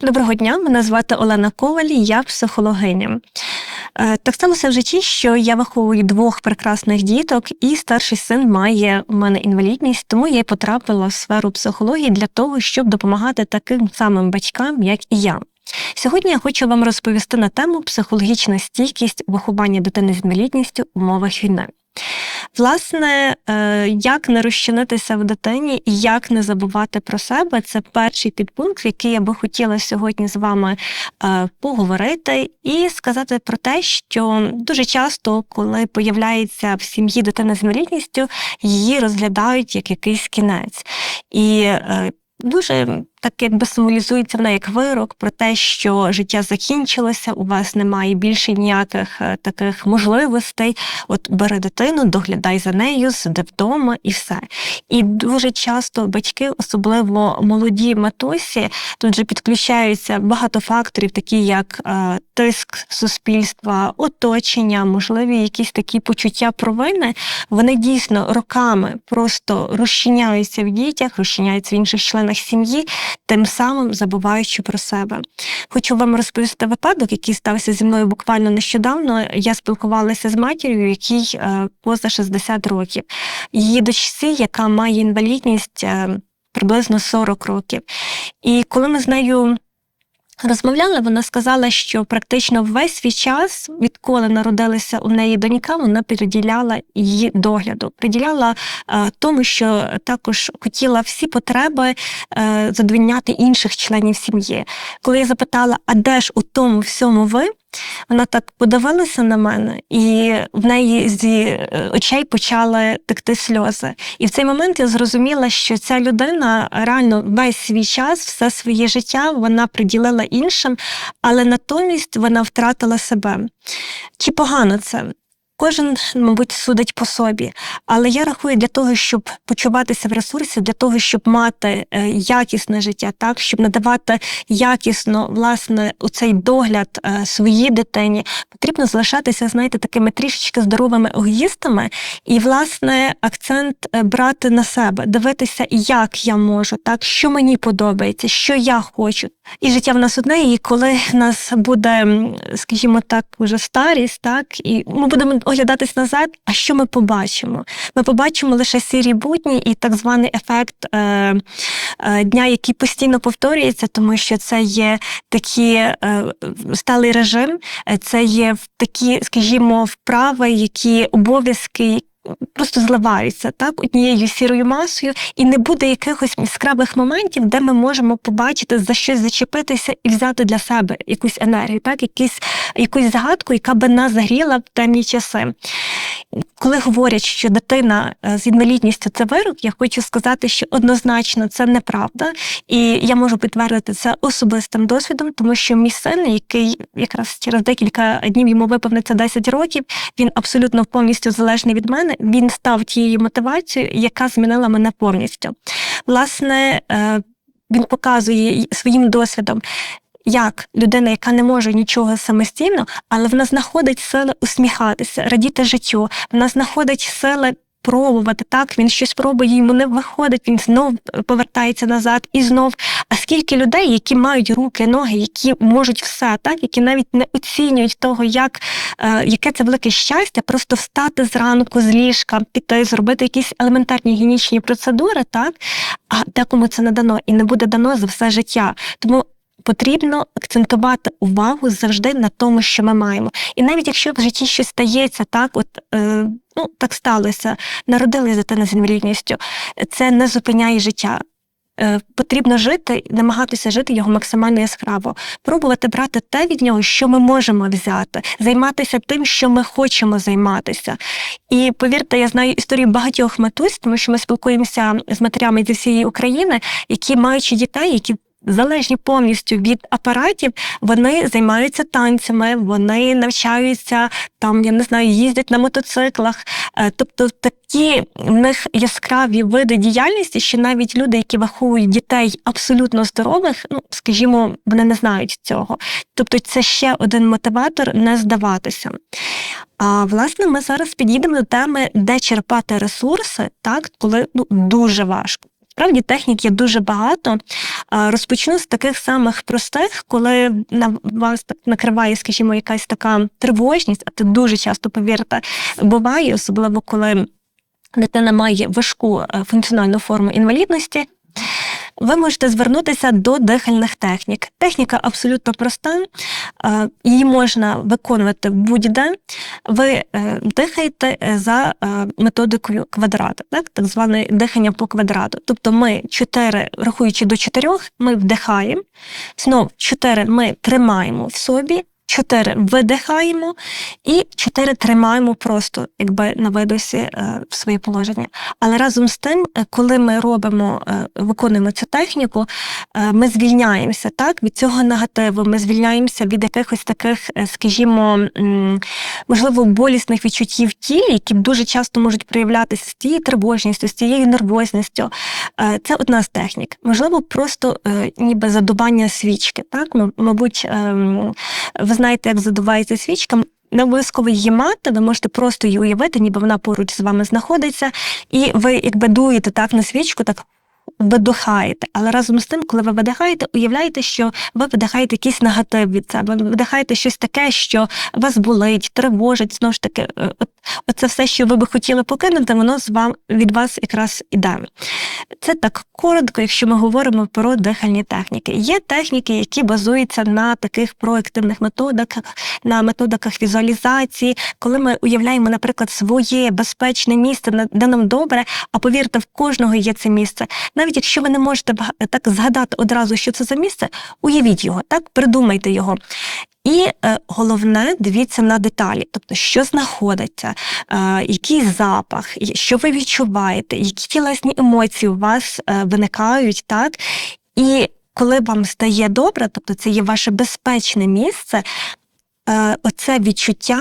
Доброго дня, мене звати Олена Коваль, я психологиня. Е, Так сталося в житті, що я виховую двох прекрасних діток, і старший син має у мене інвалідність, тому я потрапила в сферу психології для того, щоб допомагати таким самим батькам, як і я. Сьогодні я хочу вам розповісти на тему психологічна стійкість виховання дитини з інвалідністю в умовах війни. Власне, е, як не розчинитися в дитині і як не забувати про себе, це перший підпункт, який я би хотіла сьогодні з вами е, поговорити і сказати про те, що дуже часто, коли появляється в сім'ї дитина з інвалідністю, її розглядають як якийсь кінець. І е, Дуже так якби символізується вона як вирок про те, що життя закінчилося, у вас немає більше ніяких е, таких можливостей. От бери дитину, доглядай за нею, сиди вдома і все. І дуже часто батьки, особливо молоді матусі, тут же підключаються багато факторів, такі як е, тиск суспільства, оточення, можливі якісь такі почуття провини. Вони дійсно роками просто розчиняються в дітях, розчиняються в інших членах сім'ї, тим самим забуваючи про себе. Хочу вам розповісти випадок, який стався зі мною буквально нещодавно. Я спілкувалася з матір'ю, якій е, поза 60 років. Її дочці, яка має інвалідність е, приблизно 40 років. І коли ми з нею Розмовляли, вона сказала, що практично весь свій час, відколи народилася у неї донька, вона приділяла її догляду, приділяла е, тому, що також хотіла всі потреби е, задовільняти інших членів сім'ї. Коли я запитала, а де ж у тому всьому ви? Вона так подивилася на мене, і в неї зі е, очей почали текти сльози. І в цей момент я зрозуміла, що ця людина реально весь свій час, все своє життя вона приділила іншим, але натомість вона втратила себе. Чи погано це? Кожен, мабуть, судить по собі, але я рахую для того, щоб почуватися в ресурсі, для того, щоб мати е, якісне життя, так? Щоб надавати якісно власне у цей догляд е, своїй дитині, потрібно залишатися, знаєте, такими трішечки здоровими егоїстами, і власне акцент е, брати на себе, дивитися, як я можу, так? Що мені подобається, що я хочу. І життя в нас одне, і коли в нас буде, скажімо так, уже старість, так? І ми будемо оглядатись назад, а що ми побачимо? Ми побачимо лише сірі будні і так званий ефект е, е, дня, який постійно повторюється, тому що це є такі е, сталий режим, це є такі, скажімо, вправи, які обов'язки просто зливаються так однією сірою масою, і не буде якихось яскравих моментів, де ми можемо побачити за щось зачепитися і взяти для себе якусь енергію, так якісь якусь загадку, яка би нас загріла в темні часи. Коли говорять, що дитина е, з інвалідністю це вирок, я хочу сказати, що однозначно це неправда, і я можу підтвердити це особистим досвідом, тому що мій син, який якраз через декілька днів йому виповниться 10 років, він абсолютно повністю залежний від мене. Він став тією мотивацією, яка змінила мене повністю. Власне, е, він показує своїм досвідом, як людина, яка не може нічого самостійно, але вона знаходить сили усміхатися, радіти життю, вона знаходить сили. Пробувати так, він щось пробує, йому не виходить, він знов повертається назад і знов. А скільки людей, які мають руки, ноги, які можуть все, так, які навіть не оцінюють того, як, е, яке це велике щастя, просто встати зранку з ліжка, піти, зробити якісь елементарні гігієнічні процедури, так, а декому це не дано і не буде дано за все життя. Тому Потрібно акцентувати увагу завжди на тому, що ми маємо. І навіть якщо в житті щось стається, так от е, ну так сталося, народилась дитина з інвалідністю, це не зупиняє життя. Е, Потрібно жити, намагатися жити його максимально яскраво, пробувати брати те від нього, що ми можемо взяти, займатися тим, що ми хочемо займатися. І повірте, я знаю історію багатьох матусь, тому що ми спілкуємося з матерями зі всієї України, які маючи дітей, які залежні повністю від апаратів, вони займаються танцями, вони навчаються там, я не знаю, їздять на мотоциклах. Е, тобто такі в них яскраві види діяльності, що навіть люди, які виховують дітей абсолютно здорових, ну скажімо, вони не знають цього. Тобто, це ще один мотиватор не здаватися. А власне, ми зараз підійдемо до теми, де черпати ресурси, так коли ну дуже важко. Справді технік є дуже багато. Розпочну з таких самих простих, коли на вас так накриває, скажімо, якась така тривожність, а це дуже часто, повірте, буває, особливо коли дитина має важку е, функціональну форму інвалідності ви можете звернутися до дихальних технік. Техніка абсолютно проста, її можна виконувати будь-де. Ви е, дихаєте е, за е, методикою квадрата, так так зване дихання по квадрату. Тобто ми чотири, рахуючи до чотирьох, ми вдихаємо, знов чотири ми тримаємо в собі. Чотири видихаємо і чотири тримаємо просто, якби на видосі е, в своє положення. Але разом з тим, е, коли ми робимо, е, виконуємо цю техніку, ми звільняємося так від цього негативу. Ми звільняємося від якихось таких, скажімо, можливо, болісних відчуттів тілі, які дуже часто можуть проявлятися з тією тривожністю, з цією нервозністю. Це одна з технік. Можливо, просто ніби задування свічки. Так, мабуть, ем, ви знаєте, як задувається свічка. Не обов'язково її мати, ви можете просто її уявити, ніби вона поруч з вами знаходиться, і ви якби дуєте так на свічку, так видихаєте. Але разом з тим, коли ви видихаєте, уявляєте, що ви видихаєте якийсь негатив від себе, ви видихаєте щось таке, що вас болить, тривожить. Знову ж таки, е, оце все, що ви би хотіли покинути, воно з вам від вас якраз іде. Це так коротко, якщо ми говоримо про дихальні техніки. Є техніки, які базуються на таких проективних методиках, на методиках візуалізації, коли ми уявляємо, наприклад, своє безпечне місце, де нам добре, а повірте, в кожного є це місце навіть якщо ви не можете так згадати одразу, що це за місце, уявіть його, так придумайте його. І е, головне, дивіться на деталі, тобто, що знаходиться, е, який запах, що ви відчуваєте, які тілесні емоції у вас е, виникають, так? І коли вам стає добре, тобто це є ваше безпечне місце, е, оце відчуття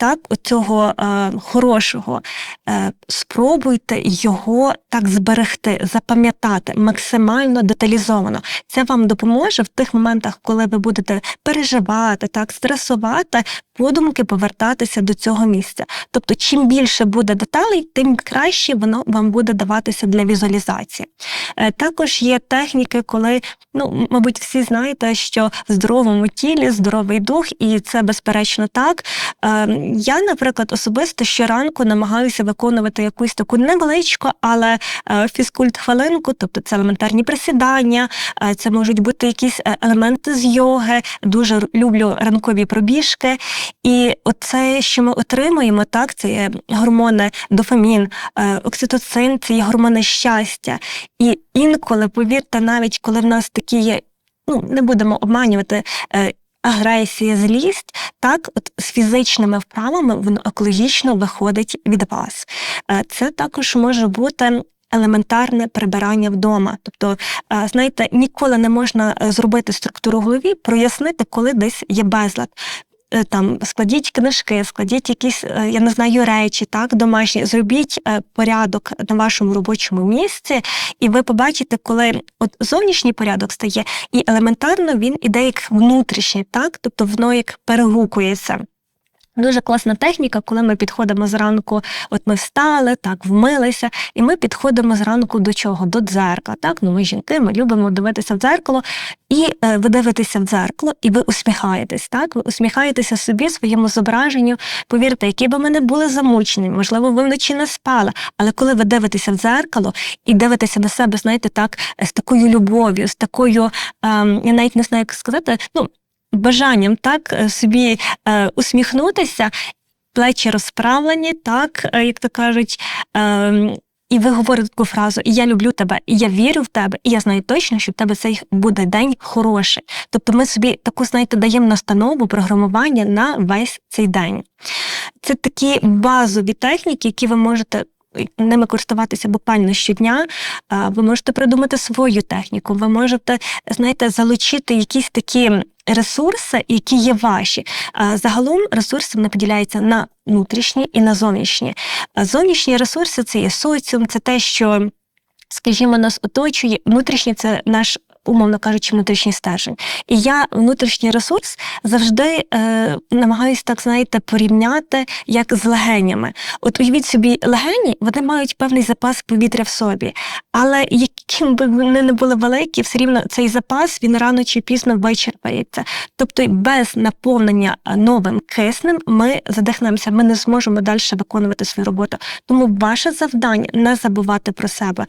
так, оцього е, хорошого, е, спробуйте його так зберегти, запам'ятати максимально деталізовано. Це вам допоможе в тих моментах, коли ви будете переживати, так, стресувати, подумки повертатися до цього місця. Тобто, чим більше буде деталей, тим краще воно вам буде даватися для візуалізації. Е, також є техніки, коли, ну, мабуть, всі знаєте, що в здоровому тілі здоровий дух, і це безперечно так. Ем, я, наприклад, особисто щоранку намагаюся виконувати якусь таку невеличку, але е, фізкульт хвилинку, тобто це елементарні присідання, е, це можуть бути якісь е, елементи з йоги. Дуже люблю ранкові пробіжки. І оце, що ми отримуємо, так, це є гормони дофамін, окситоцин, це є гормони щастя. І інколи, повірте, навіть коли в нас такі є. Ну, не будемо обманювати агресія, злість, так от з фізичними вправами воно екологічно виходить від вас. Е, це також може бути. Елементарне прибирання вдома, тобто, е, знаєте, ніколи не можна е, зробити структуру в голові, прояснити, коли десь є безлад. Е, там складіть книжки, складіть якісь, е, я не знаю, речі, так, домашні, зробіть е, порядок на вашому робочому місці, і ви побачите, коли от зовнішній порядок стає, і елементарно він іде як внутрішній, так, тобто воно як перегукується. Дуже класна техніка, коли ми підходимо зранку, от ми встали, так, вмилися, і ми підходимо зранку до чого? До дзеркала. Так, ну ми жінки, ми любимо дивитися в дзеркало, і е, ви дивитеся в дзеркало, і ви усміхаєтесь. Так, ви усміхаєтеся собі, своєму зображенню. Повірте, які би ми не були замучені, можливо, ви вночі не спали. Але коли ви дивитеся в дзеркало і дивитеся на себе, знаєте, так, з такою любов'ю, з такою, е, я навіть не знаю, як сказати, ну бажанням так е, собі е, усміхнутися, плечі розправлені, так, е, як то кажуть. Е, і ви говорите таку фразу я люблю тебе, я вірю в тебе, і я знаю точно, що в тебе цей буде день хороший. Тобто ми собі таку, знаєте, даємо настанову програмування на весь цей день. Це такі базові техніки, які ви можете ними користуватися буквально щодня. Ви можете придумати свою техніку, ви можете, знаєте, залучити якісь такі ресурси, які є ваші. Загалом ресурси вони поділяються на внутрішні і на зовнішні. Зовнішні ресурси це є соціум, це те, що. Скажімо, нас оточує внутрішнє це наш умовно кажучи, внутрішній стержень. І я внутрішній ресурс завжди е, намагаюся так знаєте порівняти як з легенями. От уявіть собі, легені вони мають певний запас повітря в собі, але яким би вони не були великі, все рівно цей запас він рано чи пізно вичерпається. Тобто без наповнення новим киснем ми задихнемося, ми не зможемо далі виконувати свою роботу. Тому ваше завдання не забувати про себе.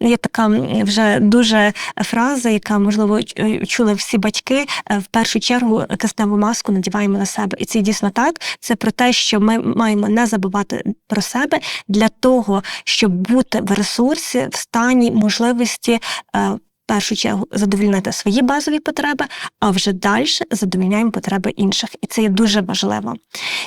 Є така вже дуже фраза, яка можливо чули всі батьки. е, В першу чергу кисневу маску надіваємо на себе, і це дійсно так. Це про те, що ми маємо не забувати про себе для того, щоб бути в ресурсі, в стані можливості. Першу чергу задовільнити свої базові потреби, а вже далі задовільняємо потреби інших, і це є дуже важливо.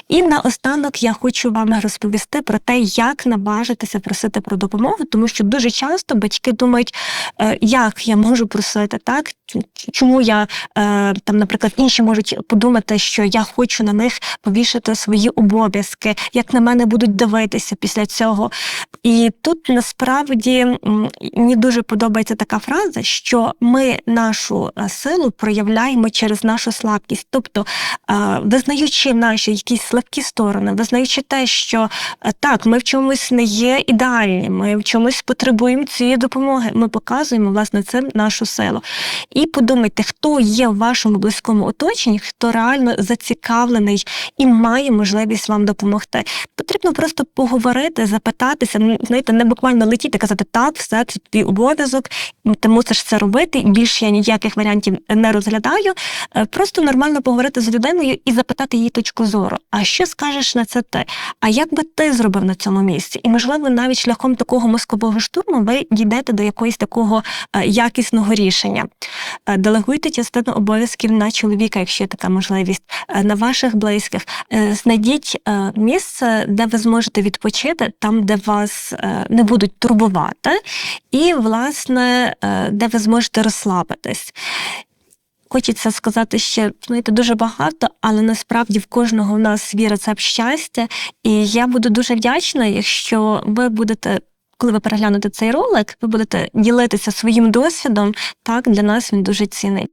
І наостанок я хочу вам розповісти про те, як наважитися просити про допомогу, тому що дуже часто батьки думають, е, як я можу просити, так чому я е, там, наприклад, інші можуть подумати, що я хочу на них повішати свої обов'язки, як на мене будуть дивитися після цього. І тут насправді мені дуже подобається така фраза, що ми нашу е, силу проявляємо через нашу слабкість, тобто е, визнаючи наші якісь слабкі сторони, визнаючи те, що так, ми в чомусь не є ідеальні, ми в чомусь потребуємо цієї допомоги. Ми показуємо власне цим нашу силу. І подумайте, хто є в вашому близькому оточенні, хто реально зацікавлений і має можливість вам допомогти. Потрібно просто поговорити, запитатися, ну, знаєте, не буквально летіти, казати так, все це твій обов'язок, ти мусиш це робити. Більше я ніяких варіантів не розглядаю. Е, Просто нормально поговорити з людиною і запитати її точку зору. А що скажеш на це ти? А як би ти зробив на цьому місці? І можливо, навіть шляхом такого мозкового штурму ви дійдете до якогось такого е, якісного рішення. Е, Делегуйте частину обов'язків на чоловіка, якщо є така можливість, е, на ваших близьких. Е, Знайдіть місце, де ви зможете відпочити, там, де вас не будуть турбувати, і, власне, де ви зможете розслабитись. Хочеться сказати ще знаєте, дуже багато, але насправді в кожного в нас свій рецепт щастя. І я буду дуже вдячна, якщо ви будете, коли ви переглянете цей ролик, ви будете ділитися своїм досвідом. Так, для нас він дуже цінний.